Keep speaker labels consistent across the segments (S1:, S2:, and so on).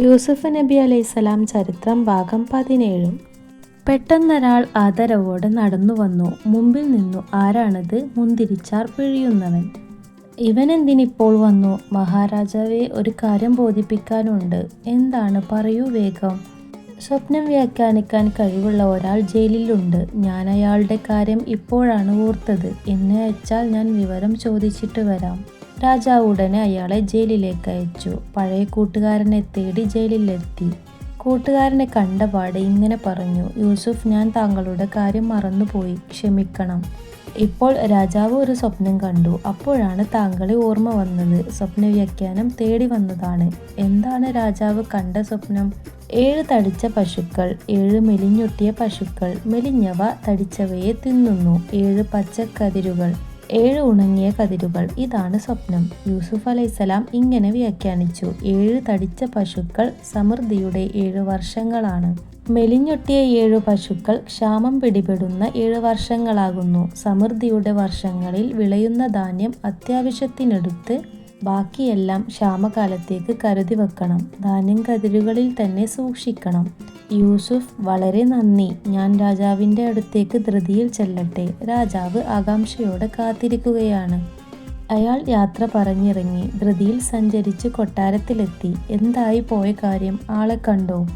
S1: യൂസുഫ് നബി അലൈഹിസ്സലാം ചരിത്രം ഭാഗം പതിനേഴും. പെട്ടെന്നൊരാൾ ആദരവോടെ നടന്നു വന്നു. മുമ്പിൽ നിന്നു ആരാണത്? മുന്തിരിച്ചാർ പിഴിയുന്നവൻ. ഇവൻ എന്തിനിപ്പോൾ വന്നു? മഹാരാജാവെ ഒരു കാര്യം ബോധിപ്പിക്കാനുണ്ട്. എന്താണ്? പറയൂ വേഗം. സ്വപ്നം വ്യാഖ്യാനിക്കാൻ കഴിവുള്ള ഒരാൾ ജയിലിലുണ്ട്. ഞാൻ അയാളുടെ കാര്യം ഇപ്പോഴാണ് ഓർത്തത്. എന്നെ അയച്ചാൽ ഞാൻ വിവരം ചോദിച്ചിട്ട് വരാം. രാജാവ് ഉടനെ അയാളെ ജയിലിലേക്ക് അയച്ചു പഴയ കൂട്ടുകാരനെ തേടി ജയിലിലെത്തി. കൂട്ടുകാരനെ കണ്ടപാടെ ഇങ്ങനെ പറഞ്ഞു യൂസുഫ് ഞാൻ താങ്കളുടെ കാര്യം മറന്നുപോയി. ക്ഷമിക്കണം. ഇപ്പോൾ രാജാവ് ഒരു സ്വപ്നം കണ്ടു. അപ്പോഴാണ് താങ്കളെ ഓർമ്മ വന്നത്. സ്വപ്ന വ്യാഖ്യാനം തേടി വന്നതാണ്. എന്താണ് രാജാവ് കണ്ട സ്വപ്നം? ഏഴ് തടിച്ച പശുക്കൾ ഏഴ് മെലിഞ്ഞൊട്ടിയ പശുക്കൾ മെലിഞ്ഞവ തടിച്ചവയെ തിന്നുന്നു. ഏഴ് പച്ചക്കതിരുകൾ. ഏഴ് ഉണങ്ങിയ കതിരുകൾ. ഇതാണ് സ്വപ്നം. യൂസുഫ് അലൈസലാം ഇങ്ങനെ വ്യാഖ്യാനിച്ചു. ഏഴ് തടിച്ച പശുക്കൾ സമൃദ്ധിയുടെ ഏഴ് വർഷങ്ങളാണ്. മെലിഞ്ഞൊട്ടിയ ഏഴു പശുക്കൾ ക്ഷാമം പിടിപെടുന്ന ഏഴു വർഷങ്ങളാകുന്നു. സമൃദ്ധിയുടെ വർഷങ്ങളിൽ വിളയുന്ന ധാന്യം അത്യാവശ്യത്തിനെടുത്ത് ബാക്കിയെല്ലാം ക്ഷാമകാലത്തേക്ക് കരുതി വെക്കണം. ധാന്യം കതിരുകളിൽ തന്നെ സൂക്ഷിക്കണം. യൂസുഫ് വളരെ നന്ദി. ഞാൻ രാജാവിന്റെ അടുത്തേക്ക് ധൃതിയിൽ ചെല്ലട്ടെ. രാജാവ് ആകാംക്ഷയോടെ കാത്തിരിക്കുകയാണ്. അയാൾ യാത്ര പറഞ്ഞിറങ്ങി. ധൃതിയിൽ സഞ്ചരിച്ച് കൊട്ടാരത്തിലെത്തി. എന്തായി പോയ കാര്യം ആളെ കണ്ടോ?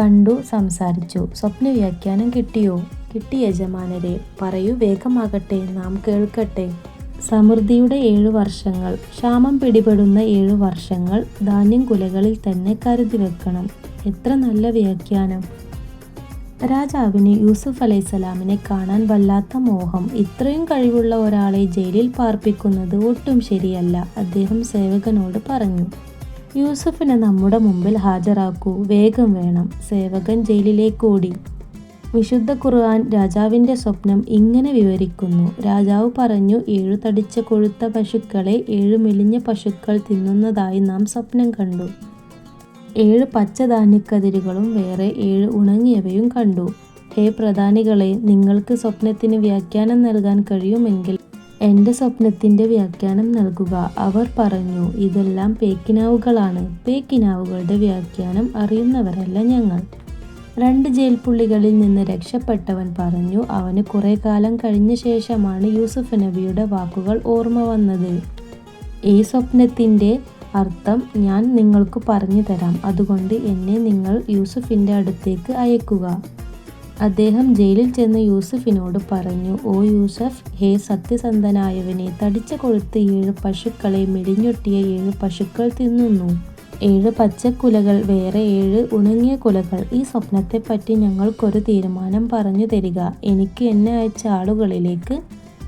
S1: കണ്ടു സംസാരിച്ചു. സ്വപ്ന വ്യാഖ്യാനം കിട്ടിയോ കിട്ടി യജമാനരെ പറയൂ വേഗമാകട്ടെ. നാം കേൾക്കട്ടെ. സമൃദ്ധിയുടെ ഏഴു വർഷങ്ങൾ ക്ഷാമം പിടിപെടുന്ന ഏഴു വർഷങ്ങൾ ധാന്യം കുലകളിൽ തന്നെ കരുതി വെക്കണം. എത്ര നല്ല വ്യാഖ്യാനം. രാജാവിന് യൂസുഫ് അലൈസലാമിനെ കാണാൻ വല്ലാത്ത മോഹം. ഇത്രയും കഴിവുള്ള ഒരാളെ ജയിലിൽ പാർപ്പിക്കുന്നത് ഒട്ടും ശരിയല്ല അദ്ദേഹം സേവകനോട് പറഞ്ഞു. യൂസുഫിനെ നമ്മുടെ മുമ്പിൽ ഹാജരാക്കൂ വേഗം വേണം. സേവകൻ ജയിലിലേക്ക് ഓടി. വിശുദ്ധ ഖുർആൻ രാജാവിന്റെ സ്വപ്നം ഇങ്ങനെ വിവരിക്കുന്നു. രാജാവ് പറഞ്ഞു ഏഴു തടിച്ച കൊഴുത്ത പശുക്കളെ ഏഴു മെലിഞ്ഞ പശുക്കൾ തിന്നുന്നതായി നാം സ്വപ്നം കണ്ടു. ഏഴ് പച്ച പച്ചധാന്യക്കതിരുകളും വേറെ ഏഴ് ഉണങ്ങിയവയും കണ്ടു. ഹേ പ്രധാനികളെ നിങ്ങൾക്ക് സ്വപ്നത്തിന് വ്യാഖ്യാനം നൽകാൻ കഴിയുമെങ്കിൽ എന്റെ സ്വപ്നത്തിന്റെ വ്യാഖ്യാനം നൽകുക അവർ പറഞ്ഞു ഇതെല്ലാം പേക്കിനാവുകളാണ്. പേക്കിനാവുകളുടെ വ്യാഖ്യാനം അറിയുന്നവരല്ല ഞങ്ങൾ. രണ്ട് ജയിൽപ്പുള്ളികളിൽ നിന്ന് രക്ഷപ്പെട്ടവൻ പറഞ്ഞു അവന് കുറെ കാലം കഴിഞ്ഞ ശേഷമാണ് യൂസുഫ് നബിയുടെ വാക്കുകൾ ഓർമ്മ വന്നത്. ഈ സ്വപ്നത്തിന്റെ അർത്ഥം ഞാൻ നിങ്ങൾക്ക് പറഞ്ഞു തരാം. അതുകൊണ്ട് എന്നെ നിങ്ങൾ യൂസുഫിന്റെ അടുത്തേക്ക് അയക്കുക അദ്ദേഹം ജയിലിൽ ചെന്ന് യൂസഫിനോട് പറഞ്ഞു ഓ യൂസഫ് ഹേ സത്യസന്ധനായവനെ തടിച്ച കൊഴുത്ത് ഏഴ് പശുക്കളെ മെലിഞ്ഞൊട്ടിയ ഏഴ് പശുക്കൾ തിന്നുന്നു. ഏഴ് പച്ചക്കുലകൾ വേറെ ഏഴ് ഉണങ്ങിയ കുലകൾ. ഈ സ്വപ്നത്തെപ്പറ്റി ഞങ്ങൾക്കൊരു തീരുമാനം പറഞ്ഞു തരിക. എനിക്ക് എന്നെ അയച്ച ആളുകളിലേക്ക്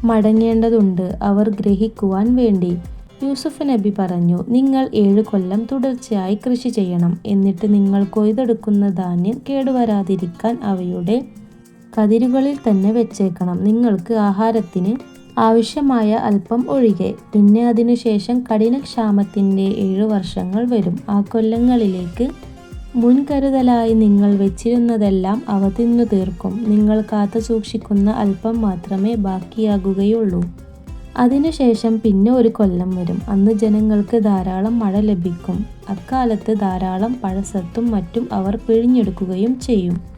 S1: മടങ്ങേണ്ടതുണ്ട്. അവർ ഗ്രഹിക്കുവാൻ വേണ്ടി. യൂസുഫ് നബി പറഞ്ഞു നിങ്ങൾ ഏഴ് കൊല്ലം തുടർച്ചയായി കൃഷി ചെയ്യണം. എന്നിട്ട് നിങ്ങൾ കൊയ്തെടുക്കുന്ന ധാന്യം കേടുവരാതിരിക്കാൻ അവയുടെ കതിരുകളിൽ തന്നെ വെച്ചേക്കണം. നിങ്ങൾക്ക് ആഹാരത്തിന് ആവശ്യമായ അല്പം ഒഴികെ. പിന്നെ അതിനുശേഷം കഠിനക്ഷാമത്തിന്റെ ഏഴു വർഷങ്ങൾ വരും. ആ കൊല്ലങ്ങളിലേക്ക് മുൻകരുതലായി നിങ്ങൾ വെച്ചിരുന്നതെല്ലാം അവ തിന്നു തീർക്കും. നിങ്ങൾ കാത്തു സൂക്ഷിക്കുന്ന അല്പം മാത്രമേ ബാക്കിയാകുകയുള്ളൂ. അതിനുശേഷം പിന്നെ ഒരു കൊല്ലം വരും. അന്ന് ജനങ്ങൾക്ക് ധാരാളം മഴ ലഭിക്കും. അക്കാലത്ത് ധാരാളം പഴസത്തും മറ്റും അവർ പിഴിഞ്ഞെടുക്കുകയും ചെയ്യും.